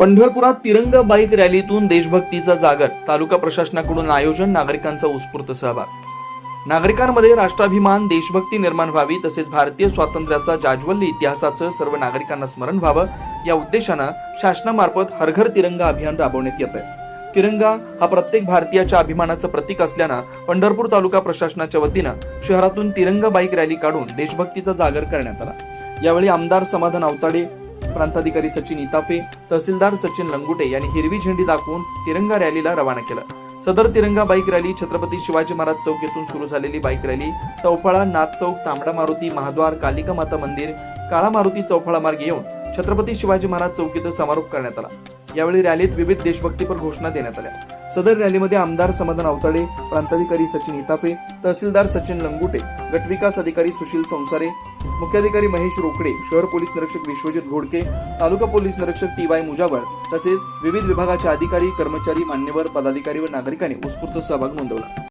पंढरपुरात तिरंग बाईक रॅलीतून देशभक्तीचा जागर तालुका प्रशासनाकडून आयोजन नागरिकांचा उत्स्फूर्त सहभाग. नागरिकांमध्ये राष्ट्राभिमान देशभक्ती निर्माण व्हावी तसेच भारतीय स्वातंत्र्याचा जाज्वल्य इतिहासाचं सर्व नागरिकांना स्मरण व्हावं या उद्देशानं शासनामार्फत हरघर तिरंगा अभियान राबवण्यात येत आहे तिरंगा हा प्रत्येक भारतीयाच्या अभिमानाचं प्रतीक असल्यानं पंढरपूर तालुका प्रशासनाच्या वतीनं शहरातून तिरंगा बाईक रॅली काढून देशभक्तीचा जागर करण्यात आला. यावेळी आमदार समाधान अवताडे प्रांताधिकारी सचिन इताफे तहसीलदार सचिन लंगुटे यांनी हिरवी झेंडी दाखवून तिरंगा रॅलीला रवाना केलं. सदर तिरंगा बाईक रॅली छत्रपती शिवाजी महाराज चौक येथून सुरू झालेली बाईक रॅली चौफळा नाथ चौक तांबडा मारुती महाद्वार कालिका माता मंदिर काळा मारुती चौफळा मार्गे येऊन छत्रपती शिवाजी महाराज चौक समारोप करण्यात आला. यावेळी रॅलीत विविध देशभक्तीपर घोषणा देण्यात आल्या. सदर रॅलीमध्ये आमदार समाधान अवताडे प्रांताधिकारी सचिन इताफे तहसीलदार सचिन लंगुटे गटविकास अधिकारी सुशील संसारे मुख्याधिकारी महेश रोकडे शहर पोलीस निरीक्षक विश्वजित घोडके तालुका पोलीस निरीक्षक टी वाय मुजावर तसेच विविध विभागाचे अधिकारी कर्मचारी मान्यवर पदाधिकारी व नागरिकांनी उत्स्फूर्त सहभाग नोंदवला.